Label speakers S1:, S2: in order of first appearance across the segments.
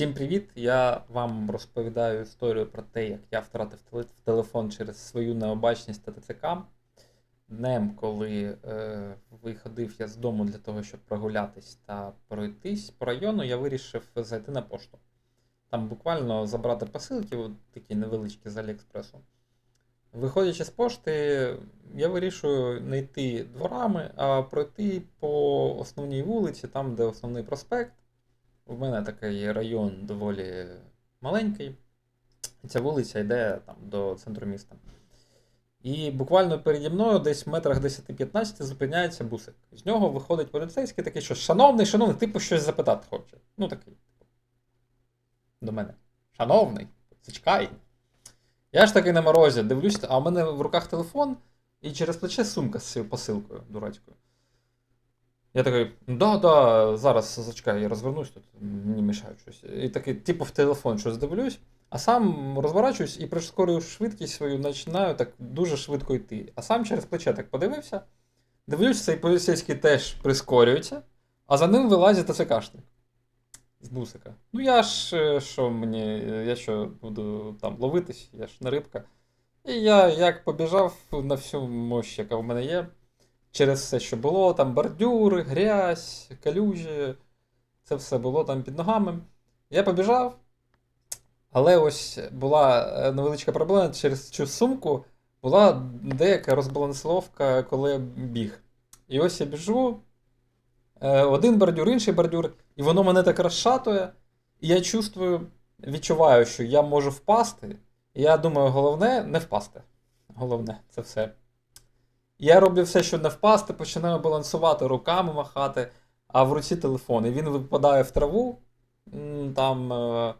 S1: Всім привіт! Я вам розповідаю історію про те, як я втратив теле- телефон через свою необачність та ТЦК. Днем, коли е, виходив я з дому для того, щоб прогулятись та пройтись по району, я вирішив зайти на пошту. Там буквально забрати посилки, такі невеличкі з Аліекспресу. Виходячи з пошти, я вирішую не йти дворами, а пройти по основній вулиці, там, де основний проспект. У мене такий район доволі маленький. Ця вулиця йде там, до центру міста. І буквально переді мною, десь в метрах 10-15, зупиняється бусик. З нього виходить поліцейський такий, що шановний, шановний, типу щось запитати хоче. Ну такий. До мене. Шановний, зачекай. Я ж таки на морозі, дивлюсь, а в мене в руках телефон і через плече сумка з посилкою дурацькою. Я такий, да, да, зараз зачекай, я розвернусь тут, мені мішають щось. І такий, типу, в телефон щось дивлюсь, а сам розворачуюсь і прискорюю швидкість свою, починаю так дуже швидко йти. А сам через плече так подивився. Дивлюсь, цей поліцейський теж прискорюється, а за ним вилазить ТЦКшник з бусика. Ну я ж е, що мені, е, я що буду там ловитись, я ж не рибка. І я як побіжав на всю мощь, яка в мене є, через все, що було, там бордюри, грязь, калюжі, це все було там під ногами. Я побіжав, але ось була е, невеличка проблема через цю сумку. Була деяка розбалансовка, коли я біг. І ось я біжу, е, один бордюр, інший бордюр, і воно мене так розшатує. І я чувствую, відчуваю, що я можу впасти. І я думаю, головне не впасти. Головне, це все. Я роблю все, щоб не впасти, починаю балансувати руками махати, а в руці телефон. І він випадає в траву. Там е,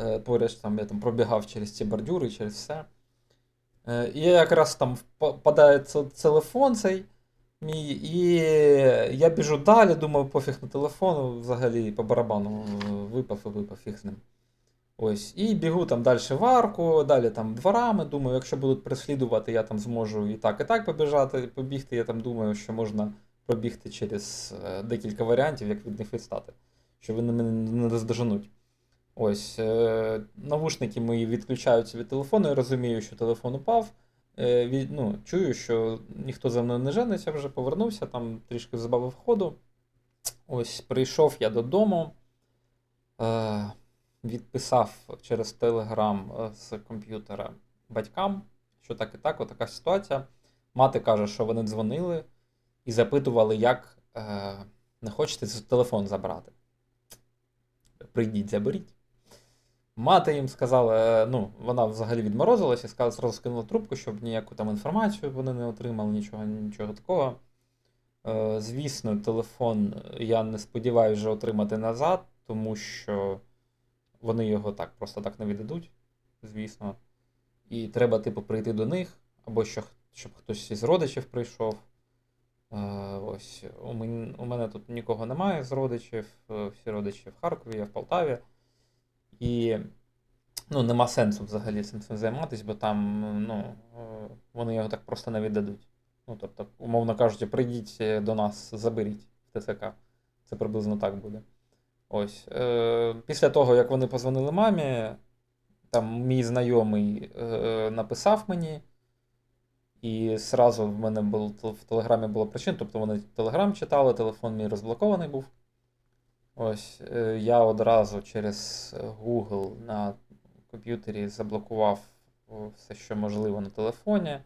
S1: е, поряд там, я там пробігав через ці бордюри, через все. Е, І якраз там впадає телефон цей мій, і я біжу далі, думаю, пофіг на телефон, взагалі по барабану е, випав і випав фіг з ним. Ось, і бігу там далі в арку, далі там дворами. Думаю, якщо будуть переслідувати, я там зможу і так, і так побіжати, побігти. Я там думаю, що можна пробігти через е, декілька варіантів, як від них відстати, що вони мене не наздоженуть. Ось, е, навушники мої відключаються від телефону, я розумію, що телефон упав. Е, від, ну, чую, що ніхто за мною не жениться, вже повернувся, там трішки забавив ходу. Ось, прийшов я додому. Відписав через Телеграм з комп'ютера батькам, що так і так, отака ситуація. Мати каже, що вони дзвонили і запитували, як е, не хочете телефон забрати. Прийдіть, заберіть. Мати їм сказала, е, ну, вона взагалі відморозилася і сказала, зразу скинула трубку, щоб ніяку там інформацію вони не отримали, нічого, нічого такого. Е, Звісно, телефон я не сподіваюся вже отримати назад, тому що вони його так просто так не віддадуть, звісно. І треба, типу, прийти до них, або що, щоб хтось із родичів прийшов. Е, ось, у, мен, у мене тут нікого немає з родичів, е, всі родичі в Харкові, я в Полтаві. І ну, нема сенсу взагалі цим цим займатися, бо там ну, е, вони його так просто не віддадуть. Ну, тобто, умовно кажучи, прийдіть до нас, заберіть в ТЦК. Це приблизно так буде. Ось. Е, після того, як вони позвонили мамі, там мій знайомий е, написав мені, і зразу в мене був, в Телеграмі була причина, тобто вони Телеграм читали, телефон мій розблокований був. Ось, е, я одразу через Google на комп'ютері заблокував все, що можливо на телефоні.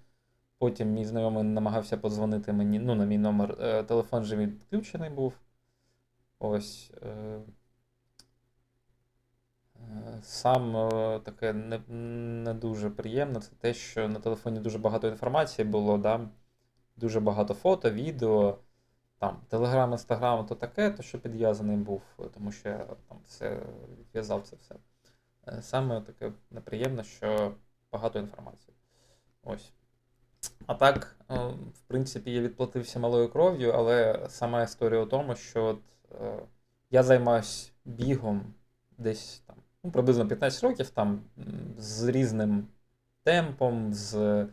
S1: Потім мій знайомий намагався подзвонити мені, ну, на мій номер. Е, телефон же відключений був. Ось. Е, е, Сам е, таке не, не дуже приємно, це те, що на телефоні дуже багато інформації було, да? дуже багато фото, відео, там, Телеграм, Інстаграм, то таке, то що підв'язаний був, тому що я там все відв'язав це все. Саме таке неприємно, що багато інформації. Ось. А так, в принципі, я відплатився малою кров'ю, але сама історія у тому, що от, я займаюся бігом десь там, ну, приблизно 15 років, там, з різним темпом, з е,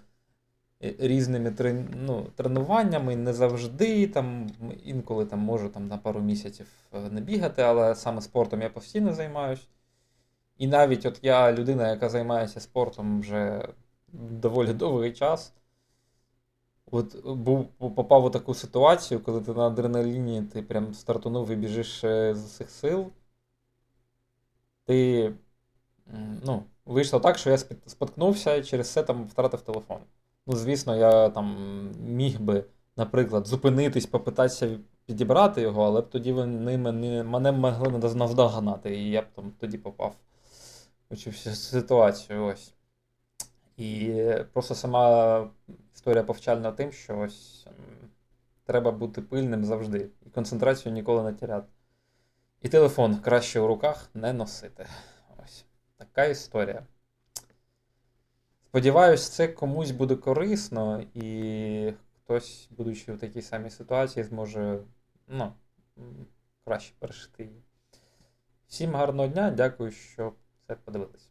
S1: різними ну, тренуваннями, не завжди, там, інколи там, можу там, на пару місяців е, не бігати, але саме спортом я постійно займаюся. І навіть от я людина, яка займається спортом вже доволі довгий час. От був, попав у таку ситуацію, коли ти на адреналіні, ти прям стартанув і біжиш е, з усіх сил. Ти. Ну, вийшло так, що я споткнувся і через це там втратив телефон. Ну, звісно, я там міг би, наприклад, зупинитись, попитатися підібрати його, але б тоді вони мене, мене могли наз- наздогнати, і я б там тоді попав у цю ситуацію. Ось. І просто сама історія повчальна тим, що ось треба бути пильним завжди і концентрацію ніколи не теряти. І телефон краще у руках не носити. Ось така історія. Сподіваюсь, це комусь буде корисно, і хтось, будучи в такій самій ситуації, зможе ну, краще пережити її. Всім гарного дня, дякую, що це подивилися.